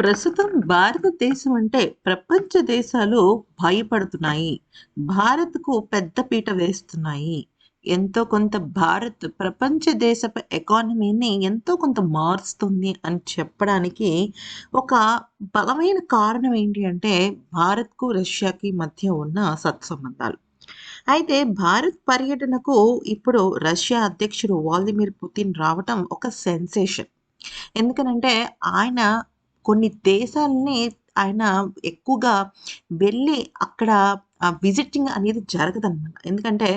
ప్రస్తుతం భారతదేశం అంటే ప్రపంచ దేశాలు భయపడుతున్నాయి. భారత్‌కు పెద్ద పీట వేస్తున్నాయి. ఎంతో కొంత భారత్ ప్రపంచ దేశపు ఎకానమీని ఎంతో కొంత మారుస్తుంది అని చెప్పడానికి ఒక బలమైన కారణం ఏంటి అంటే భారత్‌కు, రష్యాకి మధ్య ఉన్న సత్సంబంధాలు. అయితే భారత్ పర్యటనకు ఇప్పుడు రష్యా అధ్యక్షుడు వ్లాదిమిర్ పుతిన్ రావటం ఒక సెన్సేషన్. ఎందుకనంటే ఆయన కొన్ని దేశాలని ఆయన ఎక్కువగా వెళ్ళి అక్కడ విజిటింగ్ అనేది జరగదన్నమాట ఎందుకంటే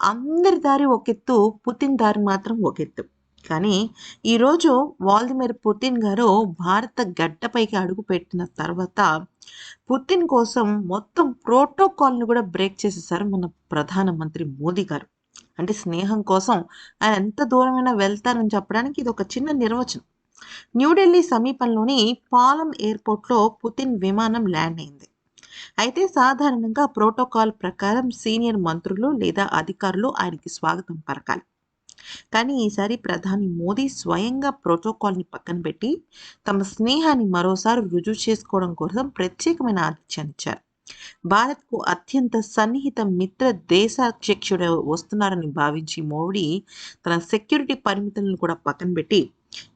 అందరి దారి ఒకెత్తు, పుతిన్ దారి మాత్రం ఒకెత్తు. కానీ ఈరోజు వాల్దిమిర్ పుతిన్ గారు భారత గడ్డపైకి అడుగుపెట్టిన తర్వాత పుతిన్ కోసం మొత్తం ప్రోటోకాల్‌ని కూడా బ్రేక్ చేసేసారు మన ప్రధానమంత్రి మోదీ గారు. అంటే స్నేహం కోసం ఆయన ఎంత దూరమైనా వెళ్తారని చెప్పడానికి ఇది ఒక చిన్న నిర్వచనం. న్యూఢిల్లీ సమీపంలోని పాలం ఎయిర్‌పోర్ట్‌లో పుతిన్ విమానం ల్యాండ్ అయింది. అయితే సాధారణంగా ప్రోటోకాల్ ప్రకారం సీనియర్ మంత్రులు లేదా అధికారులు ఆయనకి స్వాగతం పలకాలి. కానీ ఈసారి ప్రధాని మోదీ స్వయంగా ప్రోటోకాల్‌ని పక్కన పెట్టి తమ స్నేహాన్ని మరోసారి రుజువు చేసుకోవడం కోసం ప్రత్యేకమైన ఆతిథ్యాన్నిచ్చారు. భారత్‌కు అత్యంత సన్నిహిత మిత్ర దేశాధ్యక్షుడు వస్తున్నారని భావించి మోడీ తన సెక్యూరిటీ పరిమితులను కూడా పక్కన పెట్టి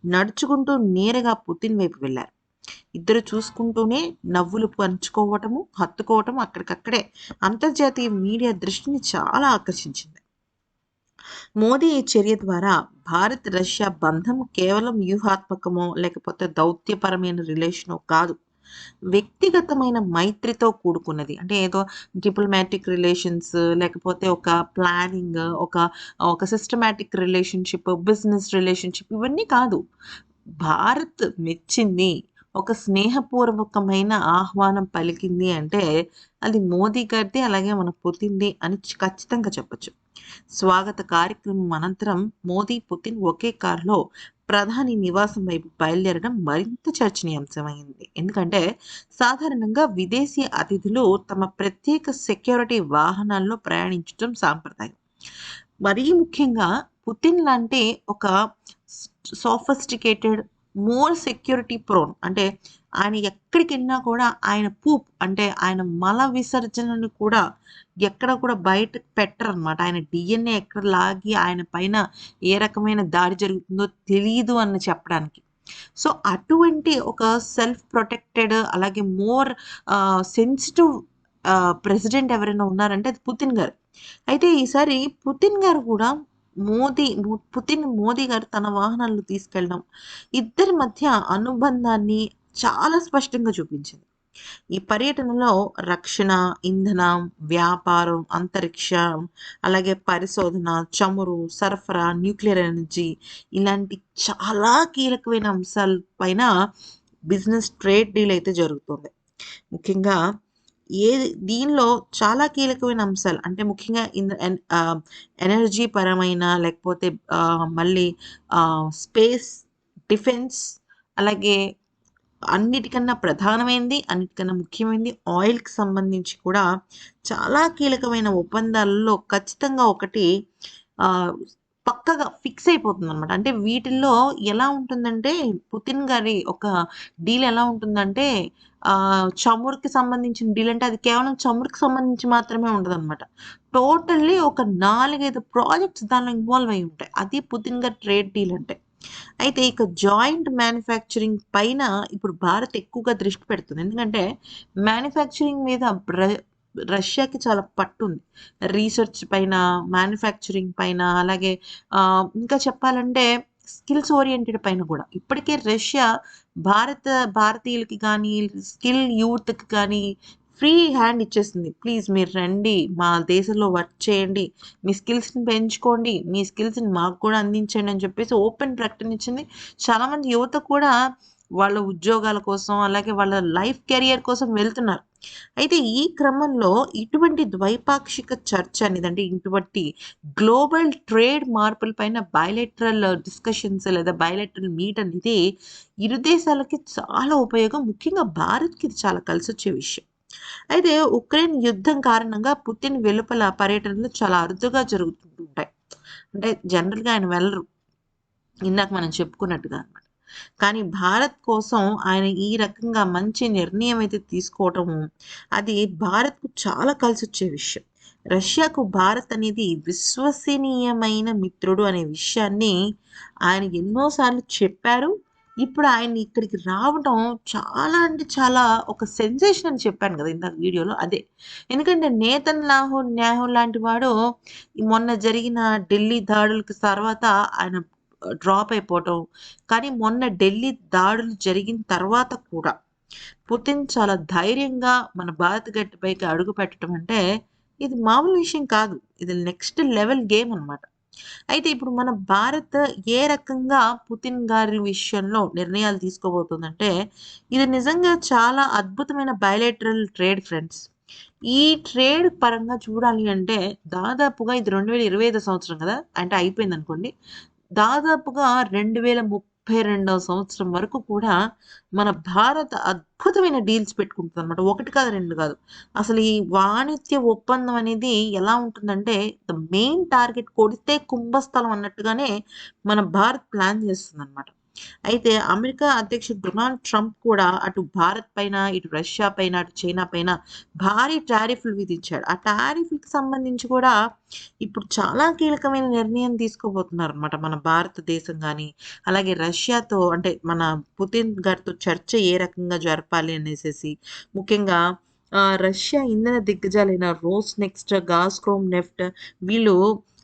నడుచుకుంటూ నేరుగా పుతిన్ వైపు వెళ్ళారు ఇద్దరు చూసుకుంటూనే నవ్వులు పంచుకోవటము, హత్తుకోవటం అక్కడికక్కడే అంతర్జాతీయ మీడియా దృష్టిని చాలా ఆకర్షించింది. మోదీ ఈ చర్య ద్వారా భారత్, రష్యా బంధం కేవలం వ్యూహాత్మకమో లేకపోతే దౌత్యపరమైన రిలేషనో కాదు. వ్యక్తిగతమైన మైత్రితో కూడుకున్నది. అంటే ఏదో డిప్లొమాటిక్ రిలేషన్స్ లేకపోతే ఒక ప్లానింగ్, ఒక ఒక సిస్టమాటిక్ రిలేషన్‌షిప్, బిజినెస్ రిలేషన్‌షిప్ ఇవన్నీ కాదు. భారత్ మెచ్చింది. ఒక స్నేహపూర్వకమైన ఆహ్వానం పలికింది అంటే అది మోదీ గారిది అలాగే మన పుతిన్‌ది అని ఖచ్చితంగా చెప్పొచ్చు. స్వాగత కార్యక్రమం అనంతరం మోదీ, పుతిన్ ఒకే కారులో ప్రధాని నివాసం వైపు బయలుదేరడం మరింత చర్చనీయాంశమైంది. ఎందుకంటే సాధారణంగా విదేశీ అతిథులు తమ ప్రత్యేక సెక్యూరిటీ వాహనాల్లో ప్రయాణించడం సాంప్రదాయం. మరీ ముఖ్యంగా పుతిన్ లాంటి ఒక సోఫిస్టికేటెడ్, మోర్ సెక్యూరిటీ ప్రోన్ అంటే ఆయన ఎక్కడికెళ్ళినా కూడా ఆయన పూప్ అంటే ఆయన మల విసర్జనను కూడా ఎక్కడ కూడా బయట పెట్టరనమాట. ఆయన డిఎన్ఏ ఎక్కడ లాగి ఆయన పైన ఏ రకమైన దాడి జరుగుతుందో తెలియదు అని చెప్పడానికి. సో, అటువంటి ఒక సెల్ఫ్ ప్రొటెక్టెడ్ అలాగే మోర్ సెన్సిటివ్ ప్రెసిడెంట్ ఎవరైనా ఉన్నారంటే అది పుతిన్ గారు. అయితే ఈసారి పుతిన్ గారు కూడా మోదీ పుతిన్ మోదీ గారు తన వాహనాలను తీసుకెళ్ళడం ఇద్దరి మధ్య అనుబంధాన్ని చాలా స్పష్టంగా చూపించింది. ఈ పర్యటనలో రక్షణ, ఇంధనం, వ్యాపారం, అంతరిక్షం, అలాగే పరిశోధన, చమురు, సరఫరా, న్యూక్లియర్ ఎనర్జీ ఇలాంటి చాలా కీలకమైన అంశాల పైన బిజినెస్ ట్రేడ్ డీల్ అయితే జరుగుతుంది. ముఖ్యంగా ఏది దీనిలో చాలా కీలకమైన అంశాలు. అంటే ముఖ్యంగా ఇన్ ఎన్ ఎనర్జీ పరమైన లేకపోతే మళ్ళీ స్పేస్, డిఫెన్స్ అలాగే అన్నిటికన్నా ప్రధానమైనది, అన్నిటికన్నా ముఖ్యమైనది ఆయిల్‌కి సంబంధించి కూడా చాలా కీలకమైన ఒప్పందాలలో ఖచ్చితంగా ఒకటి పక్కగా ఫిక్స్ అయిపోతుంది అనమాట అంటే వీటిల్లో ఎలా ఉంటుందంటే పుతిన్ గారి ఒక డీల్ ఎలా ఉంటుందంటే చమురుకి సంబంధించిన డీల్ అంటే అది కేవలం చమురుకి సంబంధించి మాత్రమే ఉండదనమాట. టోటల్లీ ఒక 4, 5 ప్రాజెక్ట్స్ దానిలో ఇన్వాల్వ్ అయి ఉంటాయి. అది పుతిన్ గారి ట్రేడ్ డీల్ అంటే. అయితే ఇక జాయింట్ మ్యానుఫ్యాక్చరింగ్ పైన ఇప్పుడు భారత్ ఎక్కువగా దృష్టి పెడుతుంది. ఎందుకంటే మ్యానుఫ్యాక్చరింగ్ మీద బ్ర రష్యాకి చాలా పట్టుంది. రీసెర్చ్ పైన, మ్యానుఫ్యాక్చరింగ్ పైన అలాగే ఇంకా చెప్పాలంటే స్కిల్స్ ఓరియెంటెడ్ పైన కూడా. ఇప్పటికే రష్యా భారత భారతీయులకి కానీ స్కిల్ యూత్‌కి కానీ ఫ్రీ హ్యాండ్ ఇచ్చేసింది. ప్లీజ్ మీరు రండి. మా దేశంలో వర్క్ చేయండి. మీ స్కిల్స్‌ని పెంచుకోండి. మీ స్కిల్స్‌ని మాకు కూడా అందించండి అని చెప్పేసి ఓపెన్ ప్రకటన ఇచ్చింది. చాలామంది యువత కూడా వాళ్ళ ఉద్యోగాల కోసం అలాగే వాళ్ళ లైఫ్ కెరియర్ కోసం వెళ్తున్నారు. అయితే ఈ క్రమంలో ఇటువంటి ద్వైపాక్షిక చర్చ అనేది అంటే ఇటువంటి గ్లోబల్ ట్రేడ్ మార్పుల పైన బయలెట్రల్ డిస్కషన్స్ లేదా బయలెట్రల్ మీట్ అనేది ఇరు దేశాలకి చాలా ఉపయోగం. ముఖ్యంగా భారత్‌కి ఇది చాలా కలిసొచ్చే విషయం. అయితే ఉక్రెయిన్ యుద్ధం కారణంగా పుతిన్ వెలుపల పర్యటనలు చాలా అరుదుగా జరుగుతుంటాయి. అంటే జనరల్‌గా ఆయన వెళ్ళరు. ఇందాక మనం చెప్పుకున్నట్టుగా అనమాట కానీ భారత్ కోసం ఆయన ఈ రకంగా మంచి నిర్ణయం అయితే తీసుకోవటము అది భారత్కు చాలా కలిసి వచ్చే విషయం. రష్యాకు భారత్ అనేది విశ్వసనీయమైన మిత్రుడు అనే విషయాన్ని ఆయన ఎన్నోసార్లు చెప్పారు. ఇప్పుడు ఆయన ఇక్కడికి రావడం చాలా అంటే చాలా ఒక సెన్సేషన్ అని చెప్పాను కదా ఇందాక వీడియోలో అదే. ఎందుకంటే నేతన్ లాహో న్యాహో లాంటి వాడు మొన్న జరిగిన ఢిల్లీ దాడులకి తర్వాత ఆయన డ్రాప్ అయిపోవటం. కానీ మొన్న ఢిల్లీ దాడులు జరిగిన తర్వాత కూడా పుతిన్ చాలా ధైర్యంగా మన భారత గడ్డపైకి అడుగు పెట్టడం అంటే ఇది మామూలు విషయం కాదు. ఇది నెక్స్ట్ లెవెల్ గేమ్ అన్నమాట. అయితే ఇప్పుడు మన భారత్ ఏ రకంగా పుతిన్ గారి విషయంలో నిర్ణయాలు తీసుకోబోతుందంటే ఇది నిజంగా చాలా అద్భుతమైన బయలేటరల్ ట్రేడ్ ఫ్రెండ్స్ ఈ ట్రేడ్ పరంగా చూడాలి అంటే దాదాపుగా ఇది రెండు వేల ఇరవై ఐదు సంవత్సరం కదా? అంటే అయిపోయింది అనుకోండి దాదాపుగా రెండు వేల ముప్పై రెండవ సంవత్సరం వరకు కూడా మన భారత అద్భుతమైన డీల్స్ పెట్టుకుంటుంది అనమాట ఒకటి కాదు రెండు కాదు. అసలు ఈ వాణిజ్య ఒప్పందం అనేది ఎలా ఉంటుందంటే ద మెయిన్ టార్గెట్ కొడితే కుంభస్థలం అన్నట్టుగానే మన భారత్ ప్లాన్ చేస్తుంది అనమాట అయితే అమెరికా అధ్యక్షుడు డొనాల్డ్ ట్రంప్ కూడా అటు భారత్ పైన ఇటు రష్యా పైన అటు చైనా పైన భారీ టారిఫ్లు విధించాడు. ఆ టారిఫ్కి సంబంధించి కూడా ఇప్పుడు చాలా కీలకమైన నిర్ణయం తీసుకోబోతున్నారు అనమాట మన భారతదేశం కానీ అలాగే రష్యాతో అంటే మన పుతిన్ గారితో చర్చ ఏ రకంగా జరపాలి అనేసి ముఖ్యంగా రష్యా ఇంధన దిగ్గజాలైన Rosneft Gazprom Neft వీళ్ళు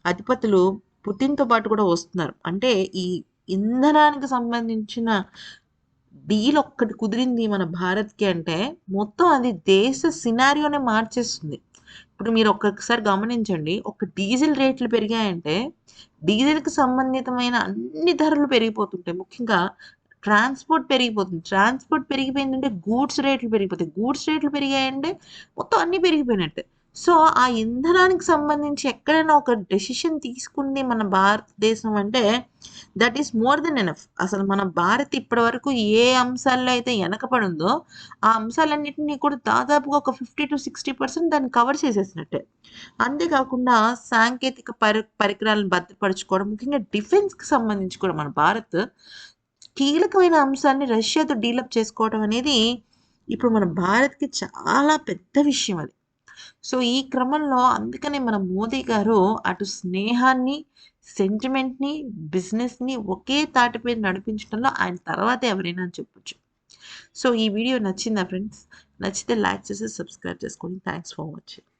అధిపతులు పుతిన్తో పాటు కూడా వస్తున్నారు. అంటే ఈ ఇంధనానికి సంబంధించిన డీల్ ఒక్కటి కుదిరింది మన భారత్కి అంటే మొత్తం అది దేశ సినారియోనే మార్చేస్తుంది. ఇప్పుడు మీరు ఒక్కొక్కసారి గమనించండి ఒక డీజిల్ రేట్లు పెరిగాయంటే డీజిల్కి సంబంధితమైన అన్ని ధరలు పెరిగిపోతుంటాయి. ముఖ్యంగా ట్రాన్స్పోర్ట్ పెరిగిపోతుంది. ట్రాన్స్పోర్ట్ పెరిగిపోయిందంటే గూడ్స్ రేట్లు పెరిగిపోతాయి. గూడ్స్ రేట్లు పెరిగాయంటే మొత్తం అన్నీ పెరిగిపోయినట్టే. సో ఆ ఇంధనానికి సంబంధించి ఎక్కడైనా ఒక డెసిషన్ తీసుకుంది మన భారతదేశం అంటే that is more than enough అసలు మన భారత్ ఇప్పటి వరకు ఏ అంశాల్లో అయితే వెనకబడిందో ఆ అంశాలన్నింటినీ కూడా దాదాపుగా ఒక ఫిఫ్టీ టు సిక్స్టీ పర్సెంట్ దాన్ని కవర్ చేసేసినట్టే. అంతేకాకుండా సాంకేతిక పరి పరికరాలను భద్రపరచుకోవడం ముఖ్యంగా డిఫెన్స్కి సంబంధించి కూడా మన భారత్ కీలకమైన అంశాన్ని రష్యాతో డీలప్ చేసుకోవడం అనేది ఇప్పుడు మన భారత్కి చాలా పెద్ద విషయం అది. సో ఈ క్రమంలో అందుకనే మన మోదీ గారు అటు స్నేహాన్ని సెంటిమెంట్ని బిజినెస్ని ఒకే తాటిపై నడిపించడంలో ఆయన తర్వాత ఎవరైనా అని చెప్పొచ్చు. సో ఈ వీడియో నచ్చిందా ఫ్రెండ్స్ నచ్చితే లైక్ చేసి సబ్స్క్రైబ్ చేసుకోండి. Thanks for watching